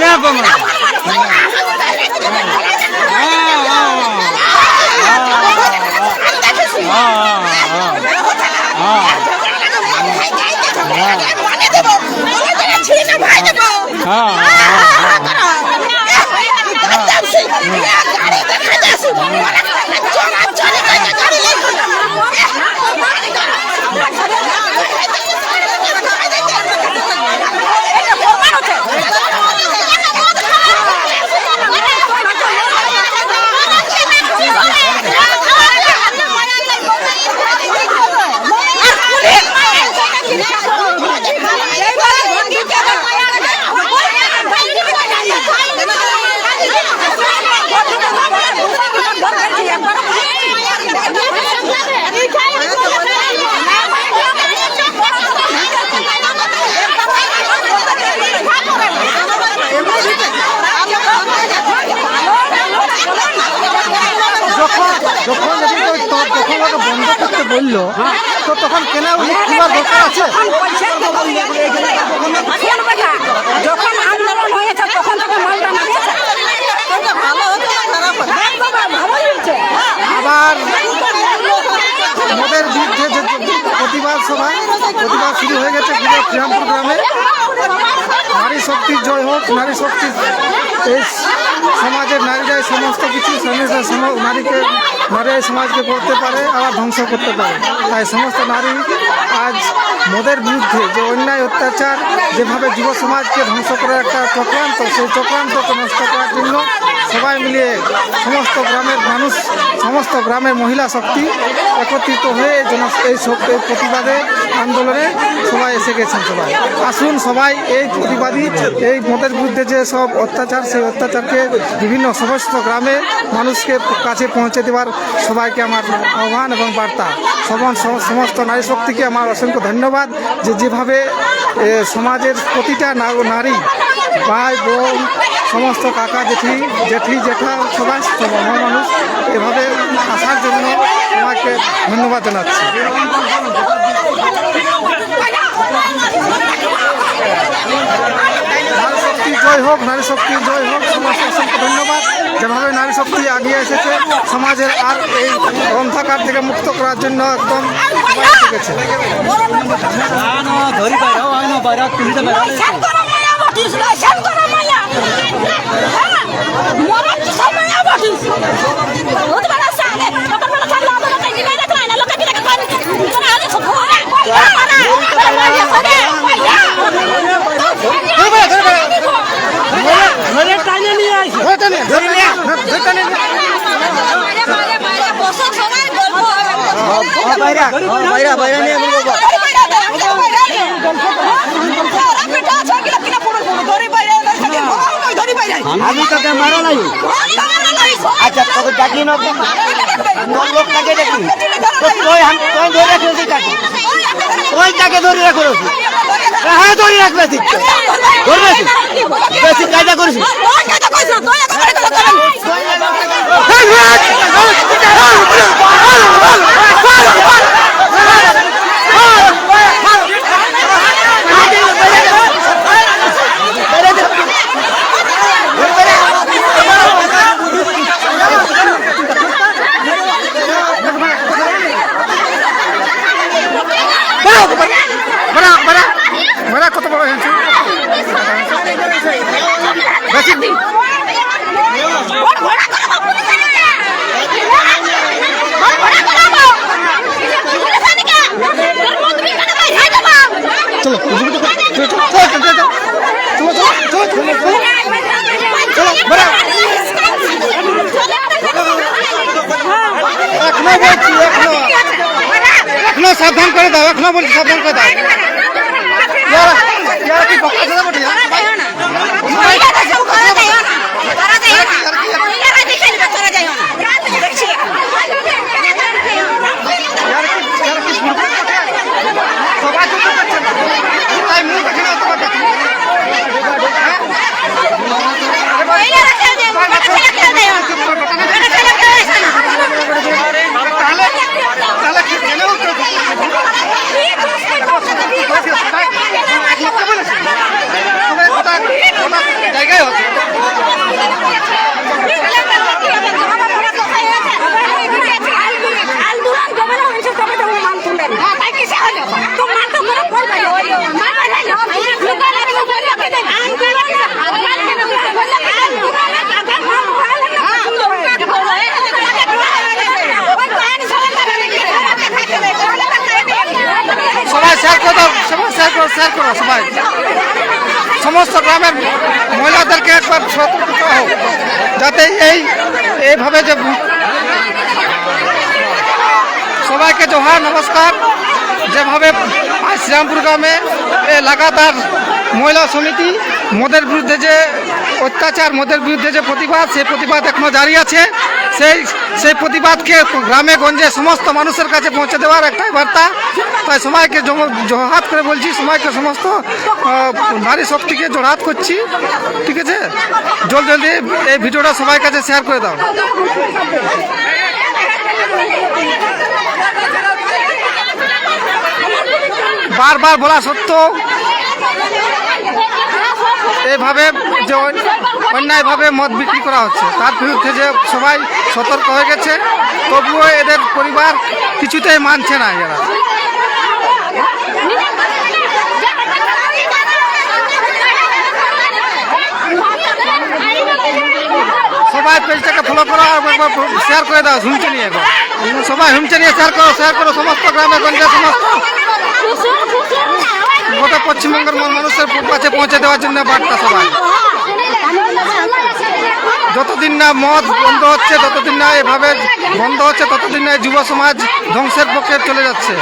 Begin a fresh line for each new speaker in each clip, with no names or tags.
என்ன பண்ணுவோம் বলল তো তখন কেনা দরকার আছে
যখন আন্দোলন হয়েছে তখন থেকে মালটা নামিয়েছে ভালো হচ্ছে খারাপ ভালোই হচ্ছে
আবার মোদের বিরুদ্ধে যে প্রতিবাদ সভা প্রতিবাদ শুরু হয়ে গেছে পুরো শ্রীরামপুর গ্রামে। নারী শক্তির জয় হোক, নারী শক্তির এই সমাজের নারীরাই সমস্ত কিছু নারীকে নারীরাই সমাজকে করতে পারে, আবার ধ্বংস করতে পারে। তাই সমস্ত নারী আজ মোদের বিরুদ্ধে যে অন্যায়, অত্যাচার, যেভাবে যুব সমাজকে ধ্বংস করার একটা চক্রান্ত, সেই চক্রান্তকে নষ্ট করার জন্য সবাই মিলিয়ে সমস্ত গ্রামের মানুষ, সমস্ত গ্রামের মহিলা শক্তি একত্রিত হয়ে এই প্রতিবাদে, আন্দোলনে সবাই এসে গেছেন সবাই। আসুন সবাই এই প্রতিবাদী, এই মতের বিরুদ্ধে যে সব অত্যাচার, সেই অত্যাচারকে বিভিন্ন সমস্ত গ্রামে মানুষকে কাছে পৌঁছে দেওয়ার সবাইকে আমার আহ্বান এবং বার্তা। সমস্ত নারী শক্তিকে আমার অসংখ্য ধন্যবাদ যে যেভাবে সমাজের প্রতিটা নারী, ভাই, বোন সমস্ত কাকা জেঠি জেঠি জেঠা সবাই মানুষ এভাবে আসার জন্য তোমাকে ধন্যবাদ জানাচ্ছি। নারী শক্তি জয় হোক নারী শক্তি জয় হোক সমাজকে অসংখ্য ধন্যবাদ। যেভাবে নারী শক্তি আগিয়ে এসেছে সমাজের আর এই অন্ধকার থেকে মুক্ত করার জন্য একদম সবাই
হয় না
বটিস না শ্যাম করো মায়া হ্যাঁ মরার সময় বটিস বহুত বড় সালে কত বড় সালে আমরা তাই দিলে দেখলা না লোকে দিলে কোন মারা মারা
টাইনে নিয়ে আইছে
ধরে নে, নে, নে।
বসো সবাই গল্প
বাইরা বাইরা বাইরা নিয়ে বলব আমি তোকে মারো নাই। আচ্ছা তোকে ডাকি না লোকটাকে ডাকি? তুই ধরে রাখছিস তাকে তুই তাকে? ধরে রাখো হ্যাঁ ধরে রাখবে ঠিক বেশি কায়দা করেছিস
বড়া বড়া বড়া কত বড় হয়েছে বেশি চলো চলো চলো চলো চলো চলো চলো বড়া এখনও বলছি এখনও। এখনও সাবধান করে দাও এখনও বলছি সাবধান করে দাও। কি বকা বলি ইয়ারা কি ইয়ারা কি শুনতে পাচ্ছে সবাই শুনতে পাচ্ছে না তাই মুখ দেখে না তোমার কাছে তাহলে তাহলে কি কেন জায়গা সবাই। সমস্ত গ্রামের মহিলাদেরকে একবার সতর্ক হোক যাতে এই, এইভাবে যে সবাইকে জোহার নমস্কার। যেভাবে শ্রীরামপুর গ্রামে লাগাতার মহিলা সমিতি, মদের বিরুদ্ধে যে অত্যাচার, মদের বিরুদ্ধে যে প্রতিবাদ, সেই প্রতিবাদ এখনও জারি আছে। সেই সেই প্রতিবাদকে গ্রামে, গঞ্জে সমস্ত মানুষের কাছে পৌঁছে দেওয়ার একটাই বার্তা। তাই সবাইকে জোহাত করে বলছি, সবাইকে সমস্ত নারী শক্তিকে জোড়হাত করছি। ঠিক আছে? জল জলদি এই ভিডিওটা সবাই কাছে শেয়ার করে দাও। বারবার বলা সত্ত্বেও এইভাবে যে অন্যায়ভাবে মদ বিক্রি করা হচ্ছে তার বিরুদ্ধে যে সবাই সতর্ক হয়ে গেছে, তবুও এদের পরিবার কিছুতেই মানছে না এরা সবাই পেজটাকে ফলো করো আর শেয়ার করে দাও হুমচে নিয়ে। সবাই হুমচে নিয়ে শেয়ার করো শেয়ার করো, সমস্ত গ্রামে, গঞ্জে, সমস্ত গোটা পশ্চিমবঙ্গের মানুষের কাছে পৌঁছে দেওয়ার জন্য বার্তা সবাই। যতদিন না মদ বন্ধ হচ্ছে, ততদিন না এভাবে বন্ধ হচ্ছে, ততদিন না যুব সমাজ ধ্বংসের পক্ষে চলে যাচ্ছে।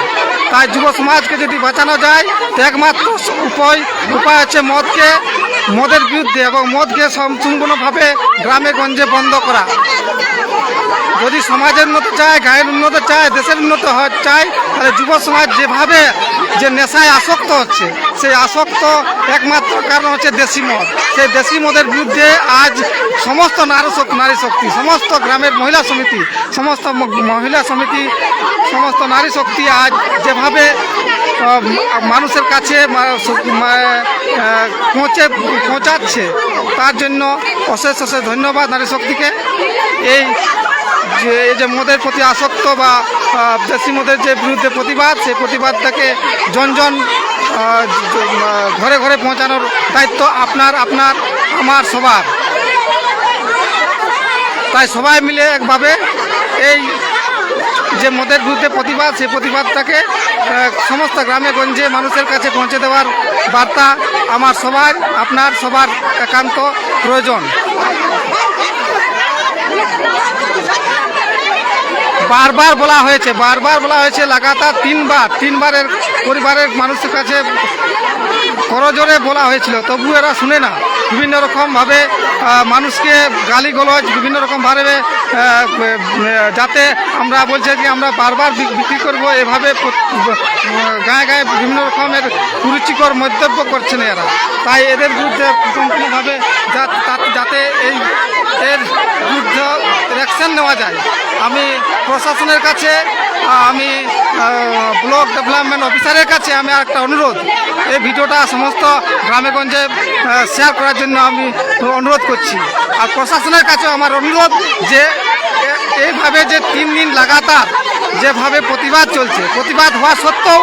তাই যুব সমাজকে যদি বাঁচানো যায়, তো একমাত্র উপায় উপায় হচ্ছে মদকে, মদের বিরুদ্ধে এবং মদকে সম্পূর্ণভাবে গ্রামে, গঞ্জে বন্ধ করা। যদি সমাজের উন্নত চায়, গায়ের উন্নত চায়, দেশের উন্নত হয় চায়, তাহলে যুব সমাজ যেভাবে যে নেশায় আসক্ত হচ্ছে, সেই আসক্ত একমাত্র কারণ হচ্ছে দেশি মদ। সেই দেশি মদের বিরুদ্ধে আজ সমস্ত নারী নারী শক্তি, সমস্ত গ্রামের মহিলা সমিতি, সমস্ত মহিলা সমিতি, সমস্ত নারী শক্তি আজ যেভাবে মানুষের কাছে পৌঁছে, পৌঁছাচ্ছে, তার জন্য অশেষ অশেষ ধন্যবাদ নারী শক্তিকে। এই যে মদের প্রতি আসক্ত বা আহ, দেশি মদের যে বিরুদ্ধে প্রতিবাদ সেই প্রতিবাদটাকে জন জন আহ, জ- আহ, ঘরে ঘরে পৌঁছানোর দায়িত্ব আপনার আপনার আমার সবার। তাই সবাই মিলে একভাবে এই যে মদের বিরুদ্ধে প্রতিবাদ সেই প্রতিবাদটাকে সমস্ত গ্রামে গঞ্জে মানুষের কাছে পৌঁছে দেওয়ার বার্তা আমার সবার আপনার সবার একান্ত প্রয়োজন। বারবার বলা হয়েছে, বারবার বলা হয়েছে, লাগাতার তিনবার, তিনবারের পরিবারের মানুষের কাছে করজোরে বলা হয়েছিল। তবু এরা শুনে না। বিভিন্ন রকমভাবে মানুষকে গালি গলজ বিভিন্ন রকমভাবে যাতে আমরা বলছে যে আমরা বারবার বিক- বিক্রি করব, এভাবে গায়ে গায়ে বিভিন্ন রকমের কুরুচিকর মন্তব্য করছেন এরা। তাই এদের বিরুদ্ধে সম্পূর্ণভাবে যাতে এই এর বিরুদ্ধে অ্যাকশন নেওয়া যায়। আমি প্রশাসনের কাছে, আমি ব্লক ডেভেলপমেন্ট অফিসারের কাছে আমি একটা অনুরোধ। এই ভিডিওটা সমস্ত গ্রামেগঞ্জে শেয়ার করার জন্য আমি অনুরোধ করছি। আর প্রশাসনের কাছেও আমার অনুরোধ যে এইভাবে যে তিন দিন লাগাতার যেভাবে প্রতিবাদ চলছে, প্রতিবাদ হওয়া সত্ত্বেও